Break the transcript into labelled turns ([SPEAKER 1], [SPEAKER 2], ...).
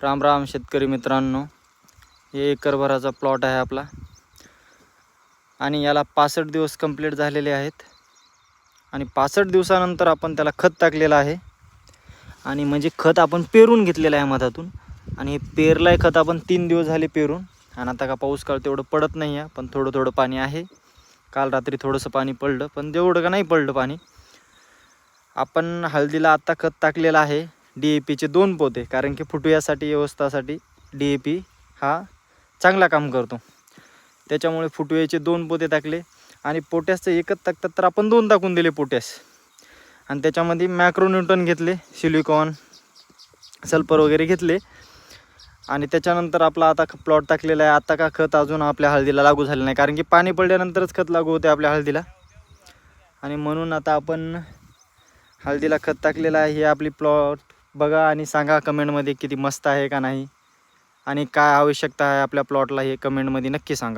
[SPEAKER 1] राम राम शेतकरी मित्रांनो हे एकरभराचा प्लॉट आहे आपला. आणि याला पासष्ट दिवस कंप्लीट झालेले आहेत. आणि पासष्ट दिवसानंतर आपण त्याला खत टाकलेलं आहे. आणि म्हणजे खत आपण पेरून घेतलेलं आहे मधातून. आणि हे पेरलं आहे खत आपण तीन दिवस झाले पेरून. आणि आता का पाऊस काळ तेवढं पडत नाही आहे पण थोडं थोडं पाणी आहे. काल रात्री थोडंसं पाणी पडलं पण तेवढं का नाही पडलं पाणी. आपण हळदीला आत्ता खत टाकलेलं आहे. डी ए पीचे दोन पोते कारण की फुटव्यासाठी व्यवस्थासाठी डी ए पी हा चांगला काम करतो. त्याच्यामुळे फुटव्याचे दोन पोते टाकले. आणि पोटॅसचं एकच टाकतात तर आपण दोन टाकून दिले पोटॅस आणि त्याच्यामध्ये मॅक्रोन्यूटन घेतले सिलिकॉन सल्फर वगैरे घेतले. आणि त्याच्यानंतर आपला आता प्लॉट टाकलेला आहे. आता का खत अजून आपल्या हळदीला लागू झालं नाही. कारण की पाणी पडल्यानंतरच खत लागू होते आपल्या हळदीला. आणि म्हणून आता आपण हळदीला खत टाकलेलं आहे. हे आपली प्लॉट बघा आणि सांगा कमेंटमध्ये किती मस्त आहे का नाही. आणि काय आवश्यकता आहे आपल्या प्लॉटला हे कमेंटमध्ये नक्की सांगा.